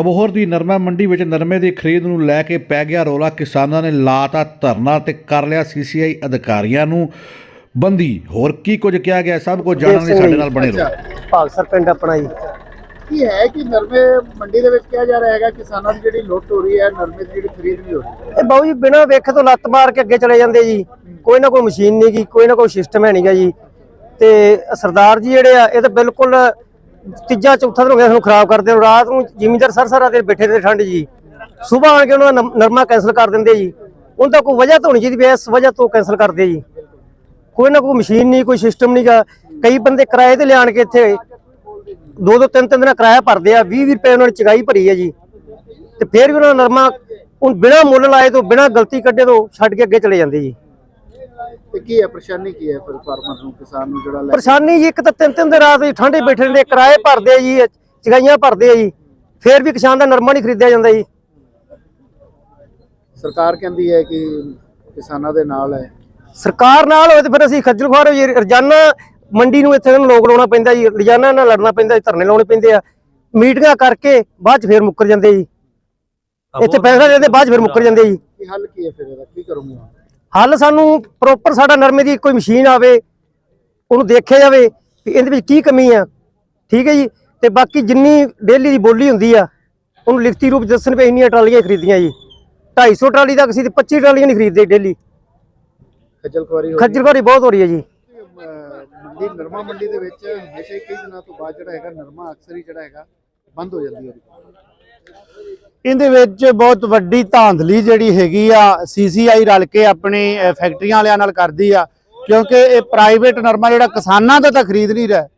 ਅਬੋਹਰ ਦੀ ਨਰਮਾ ਮੰਡੀ ਵਿੱਚ ਨਰਮੇ ਦੀ ਖਰੀਦ ਨੂੰ ਲੈ ਕੇ ਪੈ ਗਿਆ ਰੌਲਾ ਕਿਸਾਨਾਂ ਨੇ ਲਾਤਾ ਧਰਨਾ ਤੇ ਕਰ ਲਿਆ ਸੀਸੀਆਈ ਅਧਿਕਾਰੀਆਂ ਨੂੰ ਬੰਦੀ। ਹੋਰ ਕੀ ਕੁਝ ਕਿਹਾ ਗਿਆ? ਸਭ ਕੁਝ ਜਾਣਨ ਲਈ ਸਾਡੇ ਨਾਲ ਬਣੇ ਰਹੋ। ਭਾਗਸਰ ਪਿੰਡ ਆਪਣਾ ਜੀ। ਕੀ ਹੈ ਕਿ ਨਰਮੇ ਮੰਡੀ ਦੇ ਵਿੱਚ ਕਿਹਾ ਜਾ ਰਿਹਾ ਹੈਗਾ ਕਿਸਾਨਾਂ ਦੀ ਜਿਹੜੀ ਲੁੱਟ ਹੋ ਰਹੀ ਹੈ ਨਰਮੇ ਦੀ ਜਿਹੜੀ ਖਰੀਦ ਨਹੀਂ ਹੋ ਰਹੀ ਇਹ ਬਾਊ ਜੀ ਬਿਨਾਂ ਵੇਖੇ ਤੋਂ ਲੱਤ ਮਾਰ ਕੇ ਅੱਗੇ ਚਲੇ ਜਾਂਦੇ ਜੀ। ਕੋਈ ਨਾ ਕੋਈ ਮਸ਼ੀਨ ਨਹੀਂ ਕੋਈ ਨਾ ਕੋਈ ਸਿਸਟਮ ਹੈ ਨਹੀਂਗਾ ਜੀ। ਤੇ ਸਰਦਾਰ ਜੀ ਜਿਹੜੇ ਆ ਇਹ ਤਾਂ ਬਿਲਕੁਲ ਤੀਜਾ ਚੌਥਾ ਦਿਨ ਹੋ ਗਿਆ ਸਾਨੂੰ ਖਰਾਬ ਕਰਦੇ ਨੂੰ। ਰਾਤ ਨੂੰ ਜ਼ਿਮੀਂਦਾਰ ਸਰ ਸਾਰਾ ਦਿਨ ਬੈਠੇ ਤੇ ਠੰਡ ਜੀ। ਸਵੇਰ ਆਣ ਕੇ ਉਹਨਾਂ ਦਾ ਨਰਮਾ ਕੈਨਸਲ ਕਰ ਦਿੰਦੇ ਜੀ। ਉਹਨਾਂ ਦਾ ਕੋਈ ਵਜ੍ਹਾ ਤਾਂ ਹੋਣੀ ਚਾਹੀਦੀ ਵੀ ਇਸ ਵਜ੍ਹਾ ਤੋਂ ਕੈਨਸਲ ਕਰਦੇ ਜੀ। ਕੋਈ ਨਾ ਕੋਈ ਮਸ਼ੀਨ ਨਹੀਂ, ਕੋਈ ਸਿਸਟਮ ਨਹੀਂਗਾ ਕਈ ਬੰਦੇ ਕਿਰਾਏ ਤੇ ਲਿਆਣ ਕੇ ਇੱਥੇ ਦੋ ਦੋ ਤਿੰਨ ਤਿੰਨ ਦਿਨ ਕਿਰਾਇਆ ਭਰਦੇ ਆ 20 20 ਰੁਪਏ ਉਹਨਾਂ ਨੇ ਚਗਾਈ ਭਰੀ ਹੈ ਜੀ। ਤੇ ਫਿਰ ਵੀ ਉਹਨਾਂ ਦਾ ਨਰਮਾ ਹੁਣ ਬਿਨਾਂ ਮੁੱਲ ਲਾਏ ਤੋਂ, ਬਿਨਾਂ ਗਲਤੀ ਕੱਢੇ ਤੋਂ ਛੱਡ ਕੇ ਅੱਗੇ ਚਲੇ ਜਾਂਦੇ ਜੀ। ਤੇ ਕੀ ਹੈ ਪਰੇਸ਼ਾਨੀ ਕੀ ਹੈ ਫਿਰ ਫਾਰਮਰ ਨੂੰ ਕਿਸਾਨ ਨੂੰ ਜਿਹੜਾ ਲੈ ਪਰੇਸ਼ਾਨੀ ਜੀ ਇੱਕ ਤਾਂ ਤਿੰਨ ਤਿੰਨ ਦਿਨ ਰਾਤ ਜੀ ਠੰਡੇ ਬੈਠੇ ਰਹਿੰਦੇ ਕਿਰਾਏ ਭਰਦੇ ਆ ਜੀ ਚਗਾਈਆਂ ਭਰਦੇ ਆ ਜੀ। ਫਿਰ ਵੀ ਕਿਸਾਨ ਦਾ ਨਰਮਾ ਨਹੀਂ ਖਰੀਦਿਆ ਜਾਂਦਾ ਜੀ। ਸਰਕਾਰ ਕਹਿੰਦੀ ਹੈ ਕਿ ਕਿਸਾਨਾਂ ਦੇ ਨਾਲ ਹੈ। ਸਰਕਾਰ ਨਾਲ ਹੋਏ ਤੇ ਫਿਰ ਅਸੀਂ ਖੱਜਲ ਖੁਆਰ ਹੋਈਏ ਰੋਜ਼ਾਨਾ ਮੰਡੀ ਨੂੰ ਇੱਥੇ ਨੂੰ ਲੋਕ ਲਾਉਣਾ ਪੈਂਦਾ ਜੀ ਰੋਜ਼ਾਨਾ ਨਾਲ ਲੜਨਾ ਪੈਂਦਾ ਜੀ ਧਰਨੇ ਲਾਉਣੇ ਪੈਂਦੇ ਆ। ਮੀਟਿੰਗਾਂ ਕਰਕੇ ਬਾਅਦ ਚ ਫਿਰ ਮੁੱਕਰ ਜਾਂਦੇ ਜੀ। ਇੱਥੇ ਪੈਸਾ ਦੇ ਦਿੰਦੇ ਬਾਅਦ ਚ ਫਿਰ ਮੁੱਕਰ ਜਾਂਦੇ ਜੀ। ਕੀ ਹੱਲ ਕੀ ਹੈ ਫਿਰ ਇਹਦਾ? ਕੀ ਕਰੋਗੇ ਹੱਲ ਸਾਨੂੰ ਪ੍ਰੋਪਰ ਸਾਡਾ ਨਰਮੇ ਦੀ ਕੋਈ ਮਸ਼ੀਨ ਆਵੇ ਉਹਨੂੰ ਦੇਖਿਆ ਜਾਵੇ ਵੀ ਇਹਦੇ ਵਿੱਚ ਕੀ ਕਮੀ ਆ। ਠੀਕ ਹੈ ਜੀ? ਤੇ ਬਾਕੀ ਜਿੰਨੀ ਡੇਲੀ ਦੀ ਬੋਲੀ ਹੁੰਦੀ ਆ ਉਹਨੂੰ ਲਿਖਤੀ ਰੂਪ ਦੱਸਣ ਵੀ ਇੰਨੀਆਂ ਟਰਾਲੀਆਂ ਖਰੀਦੀਆਂ ਜੀ। 250 ਟਰਾਲੀ ਤੱਕ ਅਸੀਂ ਤੇ 25 ਟਰਾਲੀਆਂ ਨਹੀਂ ਖਰੀਦਦੇ ਡੇਲੀ। ਖੱਜਲ ਖੁਆਰੀ ਹੋ ਖੱਜਲ ਖੁਆਰੀ ਬਹੁਤ ਹੋ ਰਹੀ ਹੈ ਜੀ। ਮੰਡੀ ਨਰਮਾ ਮੰਡੀ ਦੇ ਵਿੱਚ ਹਮੇਸ਼ਾ ਹੀ ਕਈ ਦਿਨਾਂ ਤੋਂ ਬਾਅਦ ਜਿਹੜਾ ਹੈਗਾ ਨਰਮਾ ਅਕਸਰ ਹੀ ਜਿਹੜਾ ਹੈਗਾ ਬੰਦ ਹੋ ਜਾਂਦੀ ਹੈ ਇਹਦੇ ਵਿੱਚ ਬਹੁਤ ਵੱਡੀ ਧਾਂਦਲੀ ਜਿਹੜੀ ਹੈਗੀ ਆ ਸੀਸੀਆਈ ਰਲ ਕੇ ਆਪਣੇ ਫੈਕਟਰੀਆਂ ਵਾਲਿਆਂ ਨਾਲ ਕਰਦੀ ਆ। ਕਿਉਂਕਿ ਇਹ ਪ੍ਰਾਈਵੇਟ ਨਰਮਾ ਜਿਹੜਾ ਕਿਸਾਨਾਂ ਦਾ ਤਾਂ ਖਰੀਦ ਨਹੀਂ ਰਿਹਾ।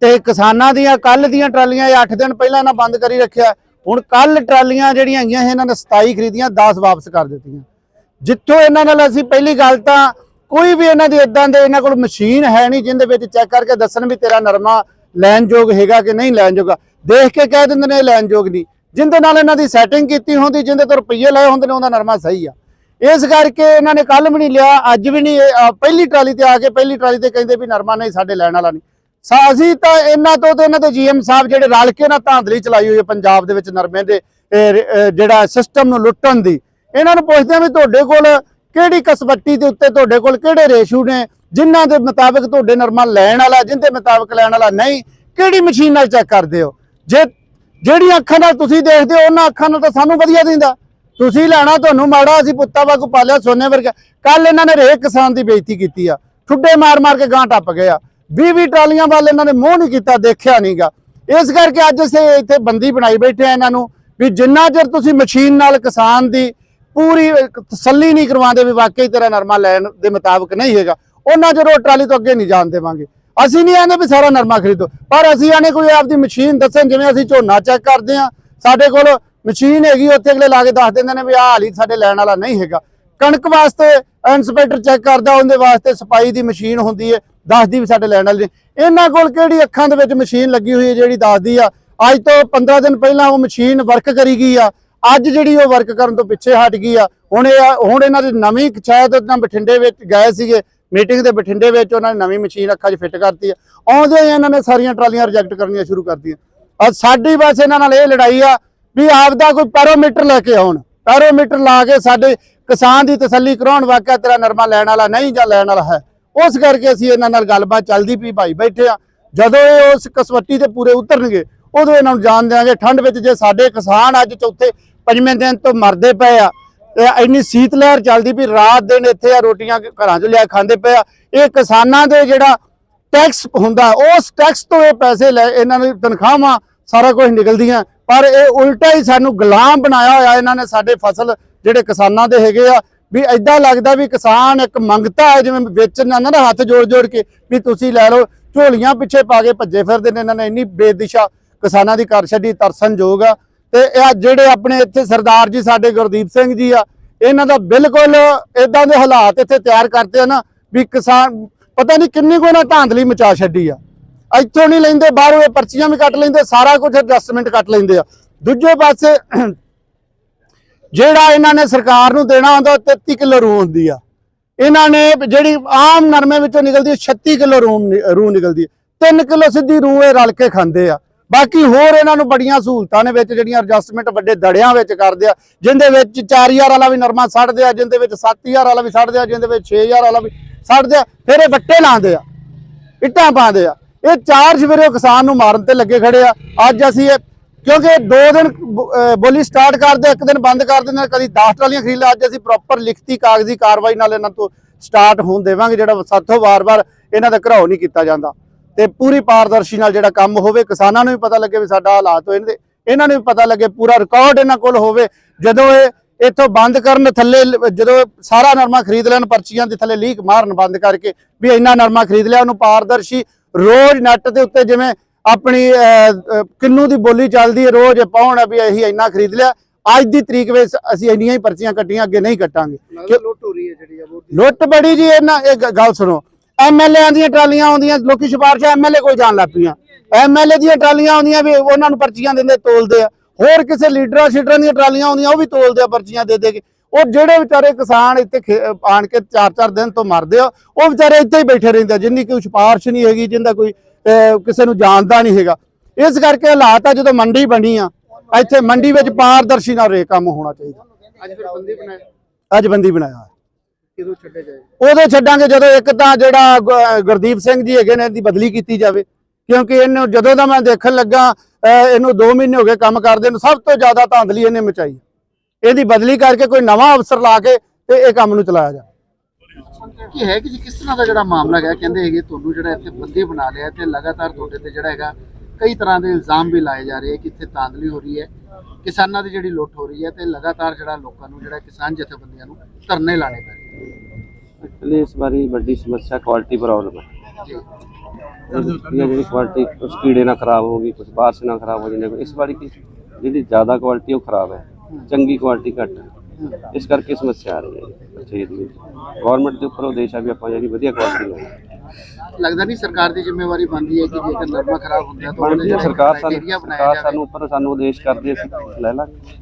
ਤੇ ਕਿਸਾਨਾਂ ਦੀਆਂ ਕੱਲ ਦੀਆਂ ਟਰਾਲੀਆਂ ਇਹ 8 ਦਿਨ ਪਹਿਲਾਂ ਇਹਨਾਂ ਬੰਦ ਕਰੀ ਰੱਖਿਆ। ਹੁਣ ਕੱਲ ਟਰਾਲੀਆਂ ਜਿਹੜੀਆਂ ਹੈਗੀਆਂ ਸੀ, ਇਹਨਾਂ ਨੇ 27 ਖਰੀਦੀਆਂ 10 ਵਾਪਸ ਕਰ ਦਿੱਤੀਆਂ। ਜਿੱਥੋਂ ਇਹਨਾਂ ਨਾਲ ਅਸੀਂ ਪਹਿਲੀ ਗੱਲ ਤਾਂ ਕੋਈ ਵੀ ਇਹਨਾਂ ਦੀ ਇਦਾਂ ਦੇ ਇਹਨਾਂ ਕੋਲ ਮਸ਼ੀਨ ਹੈ ਨਹੀਂ ਜਿੰਦੇ ਵਿੱਚ ਚੈੱਕ ਕਰਕੇ ਦੱਸਣ ਵੀ ਤੇਰਾ ਨਰਮਾ ਲੈਣ ਯੋਗ ਹੈਗਾ ਕਿ ਨਹੀਂ ਲੈਣ ਯੋਗਾ। ਦੇਖ ਕੇ ਕਹਿ ਦਿੰਦੇ ਨੇ ਇਹ ਲੈਣ ਯੋਗ ਨਹੀਂ। ਜਿੰਦੇ ਨਾਲ ਇਹਨਾਂ ਦੀ ਸੈਟਿੰਗ ਕੀਤੀ ਹੁੰਦੀ, ਜਿੰਦੇ ਤੋਂ ਰੁਪਈਏ ਲਏ ਹੁੰਦੇ ਨੇ ਉਹਦਾ ਨਰਮਾ ਸਹੀ ਆ। ਇਸ ਕਰਕੇ ਇਹਨਾਂ ਨੇ ਕੱਲ ਵੀ ਨਹੀਂ ਲਿਆ, ਅੱਜ ਵੀ ਨਹੀਂ ਪਹਿਲੀ ਟਰਾਲੀ ਤੇ ਆ ਕੇ ਪਹਿਲੀ ਟਰਾਲੀ ਤੇ ਕਹਿੰਦੇ ਵੀ ਨਰਮਾ ਨਹੀਂ, ਸਾਡੇ ਲੈਣ ਵਾਲਾ ਨਹੀਂ। ਸਾ, ਅਸੀਂ ਤਾਂ ਇਹਨਾਂ ਤੋਂ ਤੇ ਇਹਨਾਂ ਦੇ ਜੀਐਮ ਸਾਹਿਬ ਜਿਹੜੇ ਰਲ ਕੇ ਨਾ ਧਾਂਦਲੀ ਚਲਾਈ ਹੋਈ ਹੈ ਪੰਜਾਬ ਦੇ ਵਿੱਚ ਨਰਮੇ ਦੇ ਜਿਹੜਾ ਸਿਸਟਮ ਨੂੰ ਲੁੱਟਣ ਦੀ। ਇਹਨਾਂ ਨੂੰ ਪੁੱਛਦੇ ਆ ਵੀ ਤੁਹਾਡੇ ਕੋਲ ਕਿਹੜੀ ਕਸਬੱਟੀ ਦੇ ਉੱਤੇ ਤੁਹਾਡੇ ਕੋਲ ਕਿਹੜੇ ਰੇਸ਼ੂ ਨੇ, ਜਿਨ੍ਹਾਂ ਦੇ ਮੁਤਾਬਕ ਤੁਹਾਡੇ ਨਰਮਾ ਲੈਣ ਵਾਲਾ, ਜਿੰਦੇ ਮੁਤਾਬਕ ਲੈਣ ਵਾਲਾ ਨਹੀਂ, ਕਿਹੜੀ ਮਸ਼ੀਨ ਨਾਲ ਚੈੱਕ ਕਰਦੇ ਹੋ? ਜੇ ਜਿਹੜੀਆਂ ਅੱਖਾਂ ਨਾਲ ਤੁਸੀਂ ਦੇਖਦੇ ਹੋ, ਉਹਨਾਂ ਅੱਖਾਂ ਨਾਲ ਤਾਂ ਸਾਨੂੰ ਵਧੀਆ ਦਿੰਦਾ। ਤੁਸੀਂ ਲੈਣਾ ਤੁਹਾਨੂੰ ਮਾੜਾ, ਅਸੀਂ ਪੁੱਤਾਂ ਵਾਂਗੂ ਪਾਲਿਆ ਸੋਨੇ ਵਰਗਾ। ਕੱਲ ਇਹਨਾਂ ਨੇ ਰੇਕ ਕਿਸਾਨ ਦੀ ਬੇਇੱਜ਼ਤੀ ਕੀਤੀ ਆ। ਠੁੱਡੇ ਮਾਰ ਮਾਰ ਕੇ ਗਾਂ ਟੱਪ ਗਏ ਆ। 20 20 ਟਰਾਲੀਆਂ ਵੱਲ ਇਹਨਾਂ ਨੇ ਮੂੰਹ ਨਹੀਂ ਕੀਤਾ, ਦੇਖਿਆ ਨਹੀਂਗਾ। ਇਸ ਕਰਕੇ ਅੱਜ ਅਸੀਂ ਇੱਥੇ ਬੰਦੀ ਬਣਾਈ ਬੈਠੇ ਆ ਇਹਨਾਂ ਨੂੰ, ਵੀ ਜਿੰਨਾ ਚਿਰ ਤੁਸੀਂ ਮਸ਼ੀਨ ਨਾਲ ਕਿਸਾਨ ਦੀ ਪੂਰੀ ਤਸੱਲੀ ਨਹੀਂ ਕਰਵਾਉਂਦੇ, ਵੀ ਵਾਕਈ ਤੇਰਾ ਨਰਮਾ ਲੈਣ ਦੇ ਮੁਤਾਬਕ ਨਹੀਂ ਹੈਗਾ, ਉਹਨਾਂ ਚਿਰ ਉਹ ਟਰਾਲੀ ਤੋਂ ਅੱਗੇ ਨਹੀਂ ਜਾਣ ਦੇਵਾਂਗੇ। ਅਸੀਂ ਨਹੀਂ ਆਂਦੇ ਵੀ ਸਾਰਾ ਨਰਮਾ ਖਰੀਦੋ। ਪਰ ਅਸੀਂ ਆਨੇ ਕੋਈ ਆਪਦੀ ਮਸ਼ੀਨ ਦੱਸਣ, ਜਿਵੇਂ ਅਸੀਂ ਝੋਨਾ ਚੈੱਕ ਕਰਦੇ ਆ ਸਾਡੇ ਕੋਲ ਮਸ਼ੀਨ ਹੈਗੀ, ਉੱਥੇ ਅਗਲੇ ਲਾ ਕੇ ਦੱਸ ਦਿੰਦੇ ਨੇ ਵੀ ਆਹ ਹਾਲੀ ਸਾਡੇ ਲੈਣ ਵਾਲਾ ਨਹੀਂ ਹੈਗਾ। ਕਣਕ ਵਾਸਤੇ ਇੰਸਪੈਕਟਰ ਚੈੱਕ ਕਰਦਾ, ਉਹਦੇ ਵਾਸਤੇ ਸਪਾਈ ਦੀ ਮਸ਼ੀਨ ਹੁੰਦੀ ਹੈ, ਦੱਸਦੀ ਵੀ ਸਾਡੇ ਲੈਣ ਵਾਲੇ ਨੇ। ਇਹਨਾਂ ਕੋਲ ਕਿਹੜੀ ਅੱਖਾਂ ਦੇ ਵਿੱਚ ਮਸ਼ੀਨ ਲੱਗੀ ਹੋਈ ਹੈ, ਜਿਹੜੀ ਦੱਸਦੀ ਆ, ਅੱਜ ਤੋਂ 15 ਦਿਨ ਪਹਿਲਾਂ ਉਹ ਮਸ਼ੀਨ ਵਰਕ ਕਰੀ ਗਈ ਆ। ਅੱਜ ਜਿਹੜੀ ਉਹ ਵਰਕ ਕਰਨ ਤੋਂ ਪਿੱਛੇ ਹਟ ਗਈ ਆ। ਹੁਣ ਇਹ ਹੁਣ ਇਹਨਾਂ ਦੀ ਨਵੀਂ ਸ਼ਾਇਦ ਉਹਨਾਂ ਬਠਿੰਡੇ ਵਿੱਚ ਗਏ ਸੀਗੇ ਮੀਟਿੰਗ ਦੇ ਬਠਿੰਡੇ ਵਿੱਚ ਉਹਨਾਂ ਨੇ ਨਵੀਂ ਮਸ਼ੀਨ ਅੱਖਾਂ 'ਚ ਫਿੱਟ ਕਰਤੀ ਆ। ਆਉਂਦੇ ਹੀ ਇਹਨਾਂ ਨੇ ਸਾਰੀਆਂ ਟਰਾਲੀਆਂ ਰਿਜੈਕਟ ਕਰਨੀਆਂ ਸ਼ੁਰੂ ਕਰਤੀਆਂ। ਅੱਜ ਸਾਡੀ ਬਸ ਇਹਨਾਂ ਨਾਲ ਇਹ ਲੜਾਈ ਆ ਵੀ ਆਪਦਾ ਕੋਈ ਪੈਰੋਮੀਟਰ ਲੈ ਕੇ ਆਉਣ। ਪੈਰੋਮੀਟਰ ਲਾ ਕੇ ਸਾਡੇ ਕਿਸਾਨ ਦੀ ਤਸੱਲੀ ਕਰਾਉਣ ਵਾਕਿਆ ਤੇਰਾ ਨਰਮਾ ਲੈਣ ਵਾਲਾ ਨਹੀਂ ਜਾਂ ਲੈਣ ਵਾਲਾ ਹੈ। ਉਸ ਕਰਕੇ ਅਸੀਂ ਇਹਨਾਂ ਨਾਲ ਗੱਲਬਾਤ ਚੱਲਦੀ ਪਈ ਭਾਈ ਬੈਠੇ ਆ। ਜਦੋਂ ਇਹ ਉਸ ਕਸਵੱਟੀ ਤੇ ਪੂਰੇ ਉਤਰਨਗੇ, ਉਦੋਂ ਇਹਨਾਂ ਨੂੰ ਜਾਣ ਦਿਆਂਗੇ। ਠੰਡ ਵਿੱਚ ਜੇ ਸਾਡੇ ਕਿਸਾਨ ਅੱਜ ਚੌਥੇ ਪੰਜਵੇਂ ਦਿਨ ਤੋਂ ਮਰਦੇ ਪਏ ਆ ਇੰਨੀ ਸੀਤ ਲਹਿਰ ਚੱਲਦੀ ਵੀ ਰਾਤ ਦਿਨ ਇੱਥੇ ਆ ਰੋਟੀਆਂ ਘਰਾਂ 'ਚੋਂ ਲਿਆ ਖਾਂਦੇ ਪਏ ਆ। ਇਹ ਕਿਸਾਨਾਂ ਦੇ ਜਿਹੜਾ ਟੈਕਸ ਹੁੰਦਾ, ਉਸ ਟੈਕਸ ਤੋਂ ਇਹ ਪੈਸੇ ਲੈ ਇਹਨਾਂ ਨੂੰ ਤਨਖਾਹਾਂ ਸਾਰਾ ਕੁਝ ਨਿਕਲਦੀਆਂ। ਪਰ ਇਹ ਉਲਟਾ ਹੀ ਸਾਨੂੰ ਗੁਲਾਮ ਬਣਾਇਆ ਹੋਇਆ ਇਹਨਾਂ ਨੇ ਸਾਡੇ ਫਸਲ ਜਿਹੜੇ ਕਿਸਾਨਾਂ ਦੇ ਹੈਗੇ ਆ। ਵੀ ਐਦਾਂ ਲੱਗਦਾ ਵੀ ਕਿਸਾਨ ਇੱਕ ਮੰਗਤਾ ਹੈ, ਜਿਵੇਂ ਵੇਚਣ ਜਾਂਦਾ ਨਾ ਹੱਥ ਜੋੜ ਜੋੜ ਕੇ ਵੀ ਤੁਸੀਂ ਲੈ ਲਓ, ਝੋਲੀਆਂ ਪਿੱਛੇ ਪਾ ਕੇ ਭੱਜੇ ਫਿਰਦੇ ਨੇ ਇਹਨਾਂ ਨੇ। ਇੰਨੀ ਬੇਦਿਸ਼ਾ ਕਿਸਾਨਾਂ ਦੀ ਕਰ ਛੱਡੀ ਤਰਸਨਯੋਗ ਆ। ਤੇ ਇਹ ਜਿਹੜੇ ਆਪਣੇ ਇੱਥੇ ਸਰਦਾਰ ਜੀ ਸਾਡੇ ਗੁਰਦੀਪ ਸਿੰਘ ਜੀ ਆ, ਇਹਨਾਂ ਦਾ ਬਿਲਕੁਲ ਇਦਾਂ ਦੇ ਹਾਲਾਤ ਇੱਥੇ ਤਿਆਰ ਕਰਦੇ ਆ ਨਾ ਵੀ ਕਿਸਾਨ, ਪਤਾ ਨਹੀਂ ਕਿੰਨੀ ਕੋਈ ਨਾ ਧਾਂਦਲੀ ਮਚਾ ਛੱਡੀ ਆ। ਇੱਥੋਂ ਨਹੀਂ ਲੈਂਦੇ, ਬਾਹਰੋਂ ਇਹ ਪਰਚੀਆਂ ਵੀ ਕੱਟ ਲੈਂਦੇ, ਸਾਰਾ ਕੁਝ ਐਡਜਸਟਮੈਂਟ ਕੱਟ ਲੈਂਦੇ ਆ। ਦੂਜੇ ਪਾਸੇ, ਜਿਹੜਾ ਇਹਨਾਂ ਨੇ ਸਰਕਾਰ ਨੂੰ ਦੇਣਾ ਹੁੰਦਾ ਉਹ 33 ਕਿਲੋ ਰੂਹ ਹੁੰਦੀ ਆ। ਇਹਨਾਂ ਨੇ ਜਿਹੜੀ ਆਮ ਨਰਮੇ ਵਿੱਚੋਂ ਨਿਕਲਦੀ ਹੈ 36 ਕਿਲੋ ਰੂਹ ਰੂਹ ਨਿਕਲਦੀ। ਹੈ 3 ਕਿਲੋ ਸਿੱਧੀ ਰੂਹ ਇਹ ਰਲ ਕੇ ਖਾਂਦੇ ਆ। ਬਾਕੀ ਹੋਰ ਇਹਨਾਂ ਨੂੰ ਬੜੀਆਂ ਸਹੂਲਤਾਂ ਨੇ ਵਿੱਚ ਜਿਹੜੀਆਂ ਐਡਜਸਟਮੈਂਟ ਵੱਡੇ ਦੜਿਆਂ ਵਿੱਚ ਕਰਦੇ ਆ, ਜਿੰਦੇ ਵਿੱਚ 4000 ਵਾਲਾ ਵੀ ਨਰਮਾ ਸੱਟਦੇ ਆ, ਜਿੰਦੇ ਵਿੱਚ 7000 ਵਾਲਾ ਵੀ ਸੱਟਦੇ ਆ, ਜਿੰਦੇ ਵਿੱਚ 6000 ਵਾਲਾ ਵੀ ਸੱਟਦੇ ਆ, ਫਿਰ ਇਹ ਵੱਟੇ ਲਾਉਂਦੇ ਆ, ਇੱਟਾਂ ਪਾਉਂਦੇ ਆ। ਇਹ ਚਾਰ ਸਵੇਰੇ ਕਿਸਾਨ ਨੂੰ ਮਾਰਨ ਤੇ ਲੱਗੇ ਖੜੇ ਆ। ਅੱਜ ਅਸੀਂ ਇਹ ਕਿਉਂਕਿ ਦੋ ਦਿਨ ਬੋਲੀ ਸਟਾਰਟ ਕਰਦੇ ਇੱਕ ਦਿਨ ਬੰਦ ਕਰ ਦਿੰਦੇ ਕਦੀ 10 ਟਰਾਲੀਆਂ ਖਰੀਦ ਲਿਆ ਅੱਜ ਅਸੀਂ ਪ੍ਰੋਪਰ ਲਿਖਤੀ ਕਾਗਜ਼ੀ ਕਾਰਵਾਈ ਨਾਲ ਇਹਨਾਂ ਤੋਂ ਸਟਾਰਟ ਹੋਣ ਦੇਵਾਂਗੇ, ਜਿਹੜਾ ਸਾਥੋਂ ਵਾਰ-ਵਾਰ ਇਹਨਾਂ ਦਾ ਘਰਾਓ ਨਹੀਂ ਕੀਤਾ ਜਾਂਦਾ। ਤੇ ਪੂਰੀ ਪਾਰਦਰਸ਼ੀ ਨਾਲ ਜਿਹੜਾ ਕੰਮ ਹੋਵੇ ਕਿਸਾਨਾਂ ਨੂੰ ਵੀ ਪਤਾ ਲੱਗੇ ਵੀ ਸਾਡਾ ਹਾਲਾਤ ਹੋਏ ਨੇ ਇਹਨਾਂ ਨੂੰ ਵੀ ਪਤਾ ਲੱਗੇ ਪੂਰਾ ਰਿਕਾਰਡ ਇਹਨਾਂ ਕੋਲ ਹੋਵੇ। ਜਦੋਂ ਇਹ ਇੱਥੋਂ ਬੰਦ ਕਰਨ ਥੱਲੇ ਜਦੋਂ ਸਾਰਾ ਨਰਮਾ ਖਰੀਦ ਲੈਣ ਪਰਚੀਆਂ ਦੇ ਥੱਲੇ ਲੀਕ ਮਾਰਨ ਬੰਦ ਕਰਕੇ ਵੀ ਇੰਨਾ ਨਰਮਾ ਖਰੀਦ ਲਿਆ ਉਹਨੂੰ ਪਾਰਦਰਸ਼ੀ ਰੋਜ਼ ਨੈਟ ਦੇ ਉੱਤੇ ਜਿਵੇਂ ਆਪਣੀ ਕਿੰਨੂ ਦੀ ਬੋਲੀ ਚੱਲਦੀ ਹੈ ਰੋਜ਼ ਪਾਉਣ ਵੀ ਅਸੀਂ ਇੰਨਾ ਖਰੀਦ ਲਿਆ। ਅੱਜ ਦੀ ਤਰੀਕ ਵਿੱਚ ਅਸੀਂ ਇੰਨੀਆਂ ਹੀ ਪਰਚੀਆਂ ਕੱਟੀਆਂ ਅੱਗੇ ਨਹੀਂ ਕੱਟਾਂਗੇ। ਲੁੱਟ ਹੋ ਰਹੀ ਹੈ ਜਿਹੜੀ ਲੁੱਟ ਬੜੀ ਜੀ ਇਹਨਾਂ ਇਹ ਗੱਲ ਸੁਣੋ। ਐਮਐਲਏ ਦੀਆਂ ਟਰਾਲੀਆਂ ਆਉਂਦੀਆਂ ਲੋਕੀ ਸਿਫਾਰਿਸ਼ਾਂ ਐਮਐਲਏ ਕੋਲ ਜਾਣ ਲੱਗ ਪਈਆਂ। ਐਮਐਲਏ ਦੀਆਂ ਟਰਾਲੀਆਂ ਆਉਂਦੀਆਂ ਵੀ ਉਹਨਾਂ ਨੂੰ ਪਰਚੀਆਂ ਦਿੰਦੇ ਤੋਲਦੇ ਆ। ਹੋਰ ਕਿਸੇ ਲੀਡਰਾਂ ਸ਼ੀਡਰਾਂ ਦੀਆਂ ਟਰਾਲੀਆਂ ਆਉਂਦੀਆਂ ਉਹ ਵੀ ਤੋਲਦੇ ਆ ਪਰਚੀਆਂ ਦੇ ਦੇ ਕੇ। ਉਹ ਜਿਹੜੇ ਵਿਚਾਰੇ ਕਿਸਾਨ ਇੱਥੇ ਆਣ ਕੇ 4-4 ਦਿਨ ਤੋਂ ਮਰਦੇ ਆ ਉਹ ਵਿਚਾਰੇ ਇੱਥੇ ਹੀ ਬੈਠੇ ਰਹਿੰਦੇ ਆ ਜਿੰਨੀ ਕੋਈ ਸਿਫਾਰਿਸ਼ ਨਹੀਂ ਹੈਗੀ ਜਿੰਦਾ ਕੋਈ ਕਿਸੇ ਨੂੰ ਜਾਣਦਾ ਨਹੀਂ ਹੈਗਾ। ਇਸ ਕਰਕੇ ਹਾਲਾਤ ਆ ਜਦੋਂ ਮੰਡੀ ਬਣੀ ਆ ਇੱਥੇ ਮੰਡੀ ਵਿੱਚ ਪਾਰਦਰਸ਼ੀ ਨਾਲ ਰੇ ਕੰਮ ਹੋਣਾ ਚਾਹੀਦਾ। ਅੱਜ ਫਿਰ ਬੰਦੀ ਬਣਾਇਆ। ਅੱਜ ਬੰਦੀ ਬਣਾਇਆ। ਕਿਦੋਂ ਛੱਡੇ ਜਾਏ ਉਦੋਂ ਛੱਡਾਂਗੇ ਜਦੋਂ ਇੱਕ ਤਾਂ ਜਿਹੜਾ ਗ- ਗੁਰਦੀਪ ਸਿੰਘ ਜੀ ਹੈਗੇ ਨੇ ਇਹਦੀ ਬਦਲੀ ਕੀਤੀ ਜਾਵੇ। ਕਿਉਂਕਿ ਇਹਨੂੰ ਜਦੋਂ ਦਾ ਮੈਂ ਦੇਖਣ ਲੱਗਾ ਅਹ ਇਹਨੂੰ 2 ਮਹੀਨੇ ਹੋ ਗਏ ਕੰਮ ਕਰਦੇ ਨੂੰ ਸਭ ਤੋਂ ਜ਼ਿਆਦਾ ਧਾਂਦਲੀ ਇਹਨੇ ਮਚਾਈ। ਇਹਦੀ ਬਦਲੀ ਕਰਕੇ ਕੋਈ ਨਵਾਂ ਅਫਸਰ ਲਾ ਕੇ ਤੇ ਇਹ ਕੰਮ ਨੂੰ ਚਲਾਇਆ ਜਾ ਕੀ ਹੈ ਕਿ ਜੀ ਕਿਸ ਤਰ੍ਹਾਂ ਦਾ ਜਿਹੜਾ ਮਾਮਲਾ ਹੈਗਾ? ਕਹਿੰਦੇ ਹੈਗੇ ਤੁਹਾਨੂੰ ਜਿਹੜਾ ਇੱਥੇ ਬੰਦੀ ਬਣਾ ਲਿਆ ਤੇ ਲਗਾਤਾਰ ਤੁਹਾਡੇ ਤੇ ਜਿਹੜਾ ਹੈਗਾ ਕਈ ਤਰ੍ਹਾਂ ਦੇ ਇਲਜ਼ਾਮ ਵੀ ਲਾਏ ਜਾ ਰਹੇ ਕਿ ਇੱਥੇ ਤਾਂਦਲੀ ਹੋ ਰਹੀ ਹੈ। ਕਿਸਾਨਾਂ ਦੀ ਜਿਹੜੀ ਲੁੱਟ ਹੋ ਰਹੀ ਹੈ ਤੇ ਲਗਾਤਾਰ ਜਿਹੜਾ ਲੋਕਾਂ ਨੂੰ ਜਿਹੜਾ ਕਿਸਾਨ ਜਥੇਬੰਦੀਆਂ ਨੂੰ ਧਰਨੇ ਲਾਣੇ ਪੈ ਰਹੇ ਐਕਚੁਅਲੀ ਇਸ ਵਾਰੀ ਵੱਡੀ ਸਮੱਸਿਆ ਕੁਆਲਿਟੀ ਪ੍ਰੋਬਲਮ ਹੈ। ਇਹ ਜਿਹੜੀ ਕੁਆਲਿਟੀ ਕੁਛ ਕੀੜੇ ਨਾਲ ਖਰਾਬ ਹੋ ਗਈ ਕੁਛ ਬਾਰਿਸ਼ ਨਾਲ ਖਰਾਬ ਹੋ ਜਾਂਦੀ ਇਸ ਵਾਰੀ ਕੀ ਜਿਹੜੀ ਜ਼ਿਆਦਾ ਕੁਆਲਿਟੀ ਉਹ ਖਰਾਬ ਹੈ। ਚੰਗੀ ਕੁਆਲਿਟੀ ਘੱਟ ਹੈ। ਇਸ ਕਰਕੇ ਸਮੱਸਿਆ ਆ ਰਹੀ ਹੈ ਖੇਤ ਵਿੱਚ ਗਵਰਨਮੈਂਟ ਦੇ ਉੱਪਰ ਉਦੇਸ਼ ਆ ਵੀ ਆਪਾਂ ਜਿਹੜੀ ਵਧੀਆ ਕੁਆਲਿਟੀ ਲਾਈਏ। ਲੱਗਦਾ ਨਹੀਂ ਸਰਕਾਰ ਦੀ ਜ਼ਿੰਮੇਵਾਰੀ ਬਣਦੀ ਹੈ ਕਿ ਜੇਕਰ ਨਰਮਾ ਖਰਾਬ ਹੁੰਦਾ ਤਾਂ ਸਰਕਾਰ ਸਾਨੂੰ ਸਰਕਾਰ ਸਾਨੂੰ ਉੱਪਰ ਸਾਨੂੰ ਉਦੇਸ਼ ਕਰਦੀ ਅਸੀਂ ਲੈ ਲਾਂਗੇ।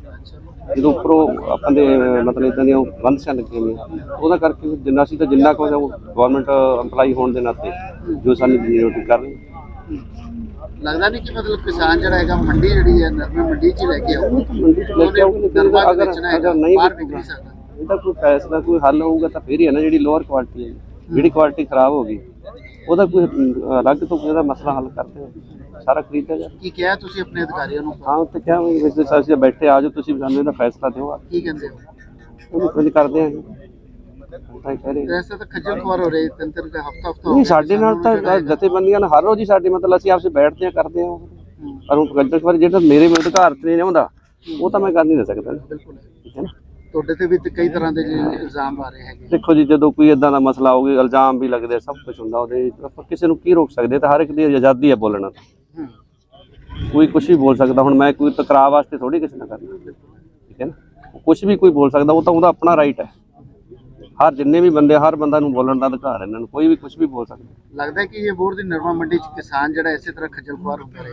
ਜਦੋਂ ਉੱਪਰੋਂ ਆਪਾਂ ਦੇ ਮਤਲਬ ਇਦਾਂ ਦੀਆਂ ਬੰਦਸ਼ਾਂ ਲੱਗੀਆਂ ਨੇ ਉਹਦਾ ਕਰਕੇ ਜਿੰਨਾ ਅਸੀਂ ਤਾਂ ਜਿੰਨਾ ਕੋ ਗਵਰਨਮੈਂਟ EMPLOYE ਹੋਣ ਦੇ ਨਾਤੇ ਜੋ ਸਾਨੂੰ ਡਿਊਟੀ ਕਰ ਰਹੇ ਲੱਗਦਾ ਨਹੀਂ ਕਿ ਮਤਲਬ ਕਿਸਾਨ ਜਿਹੜਾ ਹੈਗਾ ਮੰਡੀ ਜਿਹੜੀ ਹੈ ਨਰਮੇ ਮੰਡੀ 'ਚ ਲੈ ਕੇ ਆਊ। ਮੰਡੀ ਚ ਲੈ ਕੇ ਨਰਮਾ ਅਗਰ ਅਗਰ ਨਹੀਂ ਇਹਦਾ ਕੋਈ ਫੈਸਲਾ ਕੋਈ ਹੱਲ ਹੋਊਗਾ ਤਾਂ ਫਿਰ ਹੀ ਹੈ ਨਾ ਜਿਹੜੀ ਲੋਅਰ ਕੁਆਲਿਟੀ ਹੈ। ਜਿਹੜੀ ਕੁਆਲਿਟੀ ਖਰਾਬ ਹੋ ਗਈ ਉਹਦਾ ਕੋਈ ਅਲੱਗ ਤੋਂ ਉਹਦਾ ਮਸਲਾ ਹੱਲ ਕਰਦੇ ਹਾਂ? ਸਾਰਾ ਖਰੀਦਿਆ ਜਾ ਕੀ ਕਿਹਾ ਤੁਸੀਂ ਆਪਣੇ ਅਧਿਕਾਰੀਆਂ ਨੂੰ? ਹਾਂ ਤੇ ਕਿਹਾ ਵੀ ਵਿੱਚ ਅਸੀਂ ਬੈਠੇ ਆ ਜਾਓ ਤੁਸੀਂ ਸਾਨੂੰ ਇਹਦਾ ਫੈਸਲਾ ਦਿਓ। ਕੀ ਕਹਿੰਦੇ ਹੋ? ਉਹਨੂੰ ਕੁਝ ਕਰਦੇ ਆ ਰਹੇ ਐਸਾ ਤਾਂ ਖੱਜਲ ਖੁਆਰ ਹੋ ਰਹੇ ਤਿੰਨ ਤਿੰਨ ਹਫਤਾ ਹਫਤਾ ਨਹੀਂ ਸਾਡੇ ਨਾਲ ਤਾਂ ਜਥੇਬੰਦੀਆਂ ਨਾਲ ਹਰ ਰੋਜ਼ ਹੀ ਸਾਡੇ ਮਤਲਬ ਅਸੀਂ ਆਪਸੇ ਬੈਠਦੇ ਆ ਕਰਦੇ ਆ ਪਰ ਉਹ ਜਿਹੜਾ ਮੇਰੇ ਅਧਿਕਾਰ ਤੇ ਨਹੀਂ ਆਉਂਦਾ ਉਹ ਤਾਂ ਮੈਂ ਕਰ ਨਹੀਂ ਦੇ ਸਕਦਾ। ਬਿਲਕੁਲ। ਠੀਕ ਹੈ ਨਾ? ਤੁਹਾਡੇ ਤੇ ਵੀ ਤੇ ਕਈ ਤਰ੍ਹਾਂ ਦੇ ਇਲਜ਼ਾਮ ਆ ਰਹੇ ਹੈਗੇ ਦੇਖੋ ਜੀ ਜਦੋਂ ਕੋਈ ਇਦਾਂ ਦਾ ਮਸਲਾ ਹੋਵੇ ਇਲਜ਼ਾਮ ਵੀ ਲੱਗਦੇ ਸਭ ਕੁਝ ਹੁੰਦਾ ਉਹਦੇ ਆਪਾਂ ਕਿਸੇ ਨੂੰ ਕੀ ਰੋਕ ਸਕਦੇ ਤਾਂ ਹਰ ਇੱਕ ਦੀ ਆਜ਼ਾਦੀ ਹੈ ਬੋਲਣ ਦੀ ਕੋਈ ਕੁਝ ਵੀ ਬੋਲ ਸਕਦਾ ਹੁਣ ਮੈਂ ਕੋਈ ਟਕਰਾਅ ਵਾਸਤੇ ਥੋੜੀ ਕਿਸੇ ਨਾਲ ਕਰਨਾ। ਠੀਕ ਹੈ ਨਾ? ਕੁਝ ਵੀ ਕੋਈ ਬੋਲ ਸਕਦਾ ਉਹ ਤਾਂ ਉਹਦਾ ਆਪਣਾ ਰਾਈਟ ਹੈ। ਹਰ ਜਿੰਨੇ ਵੀ ਬੰਦੇ ਹਰ ਬੰਦਾ ਨੂੰ ਬੋਲਣ ਦਾ ਅਧਿਕਾਰ ਹੈ ਇਹਨਾਂ ਨੂੰ ਕੋਈ ਵੀ ਕੁਝ ਵੀ ਬੋਲ ਸਕਦਾ। ਲੱਗਦਾ ਕਿ ਇਹ ਬੋਰ ਦੀ ਨਰਮਾ ਮੰਡੀ 'ਚ ਕਿਸਾਨ ਜਿਹੜਾ ਇਸੇ ਤਰ੍ਹਾਂ ਖੱਜਲ ਖੁਆਰ ਹੁੰਦੇ ਰਹੇ